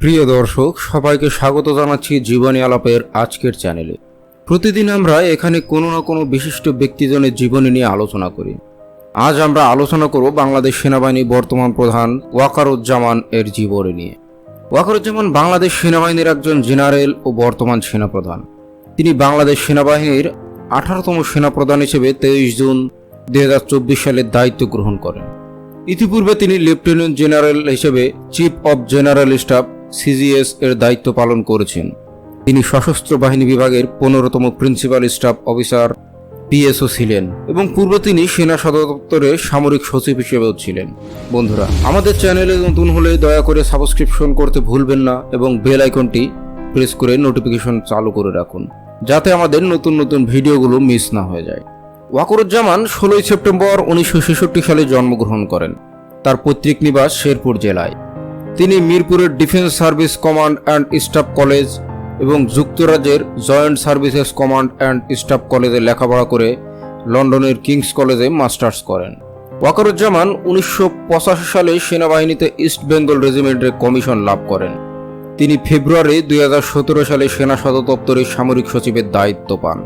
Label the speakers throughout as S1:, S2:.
S1: প্রিয় দর্শক, সবাইকে স্বাগত জানাচ্ছি জীবনী আলাপের আজকের চ্যানেলে। প্রতিদিন আমরা এখানে কোনো না কোনো বিশিষ্ট ব্যক্তিজনের জীবনী নিয়ে আলোচনা করি। আজ আমরা আলোচনা করব বাংলাদেশ সেনাবাহিনী বর্তমান প্রধান ওয়াকারুজ্জামান এর জীবনী নিয়ে। ওয়াকারুজ্জামান বাংলাদেশ সেনাবাহিনীর একজন জেনারেল ও বর্তমান সেনাপ্রধান। তিনি বাংলাদেশ সেনাবাহিনীর আঠারোতম সেনাপ্রধান হিসেবে তেইশ জুন দুই সালে দায়িত্ব গ্রহণ করেন। ইতিপূর্বে তিনি লেফটেন্যান্ট জেনারেল হিসেবে chief of general staff CGS এর দায়িত্ব পালন করেছেন। তিনি সশস্ত্র বাহিনী বিভাগের পনেরোতম প্রিন্সিপাল স্টাফ অফিসার পিএসও ছিলেন এবং পূর্বে তিনি সেনা সদর দপ্তরে সামরিক সচিব হিসেবেও ছিলেন। বন্ধুরা, আমাদের চ্যানেলে নতুন হলে দয়া করে সাবস্ক্রিপশন করতে ভুলবেন না এবং বেল আইকনটি প্রেস করে নোটিফিকেশন চালু করে রাখুন, যাতে আমাদের নতুন নতুন ভিডিওগুলো মিস না হয়ে যায়। ওয়াকরুজ্জামান ষোলোই সেপ্টেম্বর উনিশশো ছেষট্টি সালে জন্মগ্রহণ করেন। তার পৈতৃক নিবাস শেরপুর জেলায়। তিনি মিরপুরের defence service command and staff college এবং যুক্তরাজ্যের joint services command and staff কলেজে লেখাপড়া করে লন্ডনের কিংস কলেজে মাস্টার্স করেন। ওয়াকারুজ্জামান উনিশশো পঁচাশি সালে সেনাবাহিনীতে ইস্ট বেঙ্গল রেজিমেন্টের কমিশন লাভ করেন। তিনি ফেব্রুয়ারি দুই হাজার সতেরো সালে সেনা সদর দপ্তরে সামরিক সচিবের দায়িত্ব পান।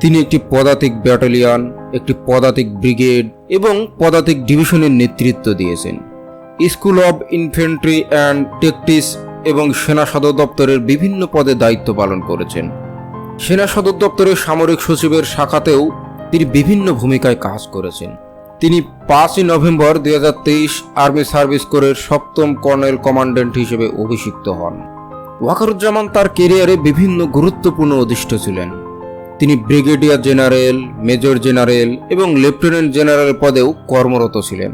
S1: তিনি একটি পদাতিক ব্যাটালিয়ন, একটি পদাতিক ব্রিগেড এবং পদাতিক ডিভিশনের নেতৃত্ব দিয়েছেন। School of infantry and tactics এবং সেনা সদর দপ্তরের বিভিন্ন পদে দায়িত্ব পালন করেছেন। সেনা সদর দপ্তরের সামরিক সচিবের শাখাতেও তিনি বিভিন্ন ভূমিকায় কাজ করেছেন। তিনি পাঁচই নভেম্বর দুই হাজার তেইশ আর্মি সার্ভিস কোরের সপ্তম কর্নেল কমান্ড্যান্ট হিসেবে অভিষিক্ত হন। ওয়াকারুজ্জামান তার কেরিয়ারে বিভিন্ন গুরুত্বপূর্ণ অধিষ্ঠ ছিলেন। তিনি ব্রিগেডিয়ার জেনারেল, মেজর জেনারেল এবং লেফটেন্যান্ট জেনারেল পদেও কর্মরত ছিলেন।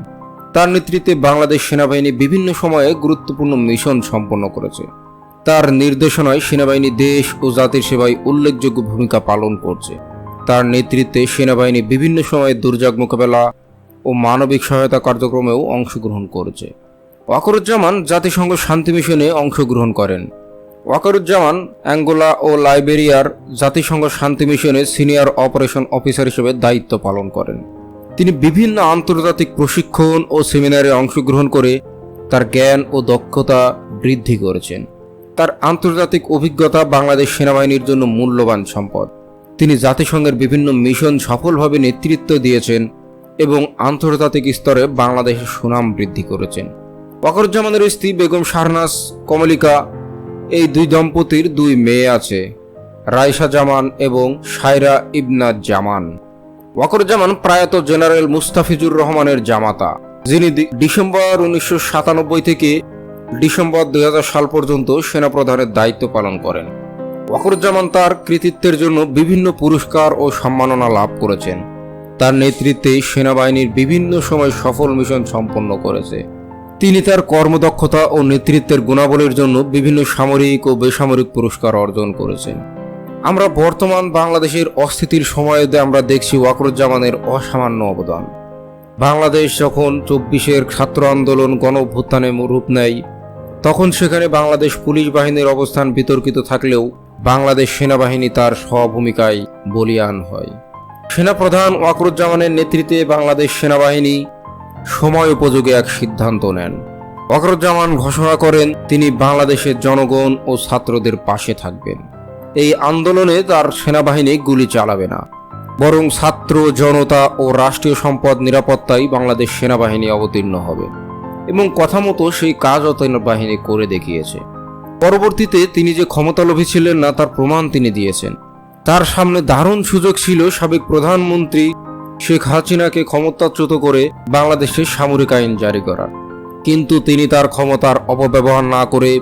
S1: তার নেতৃত্বে বাংলাদেশ সেনাবাহিনী বিভিন্ন সময়ে গুরুত্বপূর্ণ মিশন সম্পন্ন করেছে। তার নির্দেশনায় সেনাবাহিনী দেশ ও জাতির সেবায় উল্লেখযোগ্য ভূমিকা পালন করছে। তার নেতৃত্বে সেনাবাহিনী বিভিন্ন সময়ে দুর্যোগ মোকাবেলা ও মানবিক সহায়তা কার্যক্রমেও অংশগ্রহণ করেছে। ওয়াকরুজ্জামান জাতিসংঘ শান্তি মিশনে অংশগ্রহণ করেন। ওয়াকারুজ্জামান অ্যাঙ্গোলা ও লাইবেরিয়ার জাতিসংঘ শান্তি মিশনে সিনিয়র অপারেশন অফিসার হিসেবে দায়িত্ব পালন করেন। তিনি বিভিন্ন আন্তর্জাতিক প্রশিক্ষণ ও সেমিনারে অংশগ্রহণ করে তার জ্ঞান ও দক্ষতা বৃদ্ধি করেছেন। তার আন্তর্জাতিক অভিজ্ঞতা বাংলাদেশ সেনাবাহিনীর জন্য মূল্যবান সম্পদ। তিনি জাতিসংঘের বিভিন্ন মিশন সফলভাবে নেতৃত্ব দিয়েছেন এবং আন্তর্জাতিক স্তরে বাংলাদেশের সুনাম বৃদ্ধি করেছেন। ওয়াকরুজ্জামানের স্ত্রী বেগম শাহনাজ কমলিকা এই দুই দম্পতির দুই মেয়ে আছে, রাইসা জামান এবং সায়রা ইবনাত জামান। ওয়াকরুজ্জামান প্রয়াত জেনারেল মুস্তাফিজুর রহমানের জামাতা, যিনি ডিসেম্বর উনিশশো সাতানব্বই থেকে ডিসেম্বর দুই হাজার সাল পর্যন্ত সেনাপ্রধানের দায়িত্ব পালন করেন। ওয়াকরুজ্জামান তার কৃতিত্বের জন্য বিভিন্ন পুরস্কার ও সম্মাননা লাভ করেছেন। তার নেতৃত্বে সেনাবাহিনীর বিভিন্ন সময় সফল মিশন সম্পন্ন করেছে। তিনি তার কর্মদক্ষতা ও নেতৃত্বের গুণাবলীর জন্য বিভিন্ন সামরিক ও বেসামরিক পুরস্কার অর্জন করেছেন। আমরা বর্তমান বাংলাদেশের অস্থিতির সময়তে আমরা দেখছি ওয়াকরুজ্জামানের অসামান্য অবদান। বাংলাদেশ যখন চব্বিশের ছাত্র আন্দোলন গণ অভ্যুত্থানে রূপ নেয়, তখন সেখানে বাংলাদেশ পুলিশ বাহিনীর অবস্থান বিতর্কিত থাকলেও বাংলাদেশ সেনাবাহিনী তার স্বভূমিকায় বলিয়ান হয়। সেনাপ্রধান ওয়াকরুজ্জামানের নেতৃত্বে বাংলাদেশ সেনাবাহিনী সময় উপযোগী এক সিদ্ধান্ত নেন। ওয়াকরুজ্জামান ঘোষণা করেন, তিনি বাংলাদেশের জনগণ ও ছাত্রদের পাশে থাকবেন। এই আন্দোলনে তার সেনাবাহিনী গুলি চালাবে না। বরং ছাত্র জনতা ও রাষ্ট্রীয় সম্পদ নিরাপত্তায় বাংলাদেশ সেনাবাহিনী অবতীর্ণ হবে এবং কথা মতো সেই কাজ বাহিনী করে দেখিয়েছে। পরবর্তীতে তিনি যে ক্ষমতালোভী ছিলেন না, তার প্রমাণ তিনি দিয়েছেন। তার সামনে দারুণ সুযোগ ছিল সাবেক প্রধানমন্ত্রী শেখ হাসিনাকে ক্ষমতাচ্যুত করে বাংলাদেশের সামরিক আইন জারি করার। কিন্তু তিনি তার ক্ষমতার অপব্যবহার না করে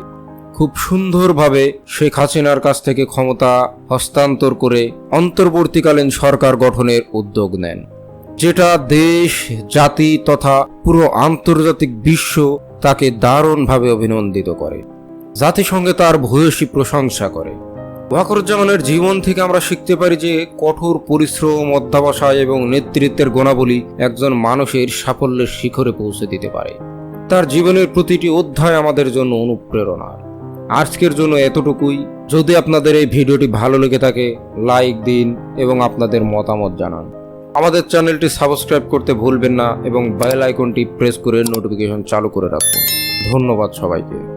S1: খুব সুন্দরভাবে শেখ হাসিনার কাছ থেকে ক্ষমতা হস্তান্তর করে অন্তর্বর্তীকালীন সরকার গঠনের উদ্যোগ নেন, যেটা দেশ, জাতি তথা পুরো আন্তর্জাতিক বিশ্ব তাকে দারুণভাবে অভিনন্দিত করে। জাতিসংঘে তার ভূয়সী প্রশংসা করে। ওয়াকরুজ্জামানের জীবন থেকে আমরা শিখতে পারি যে কঠোর পরিশ্রম, অধ্যাবসায় এবং নেতৃত্বের গুণাবলী একজন মানুষের সাফল্যের শিখরে পৌঁছে দিতে পারে। তার জীবনের প্রতিটি অধ্যায় আমাদের জন্য অনুপ্রেরণা। আজকের জন্য এতটুকুই। যদি আপনাদের এই ভিডিওটি ভালো লেগে থাকে, লাইক দিন এবং আপনাদের মতামত জানান। আমাদের চ্যানেলটি সাবস্ক্রাইব করতে ভুলবেন না এবং বেল আইকনটি প্রেস করে নোটিফিকেশন চালু করে রাখুন। ধন্যবাদ সবাইকে।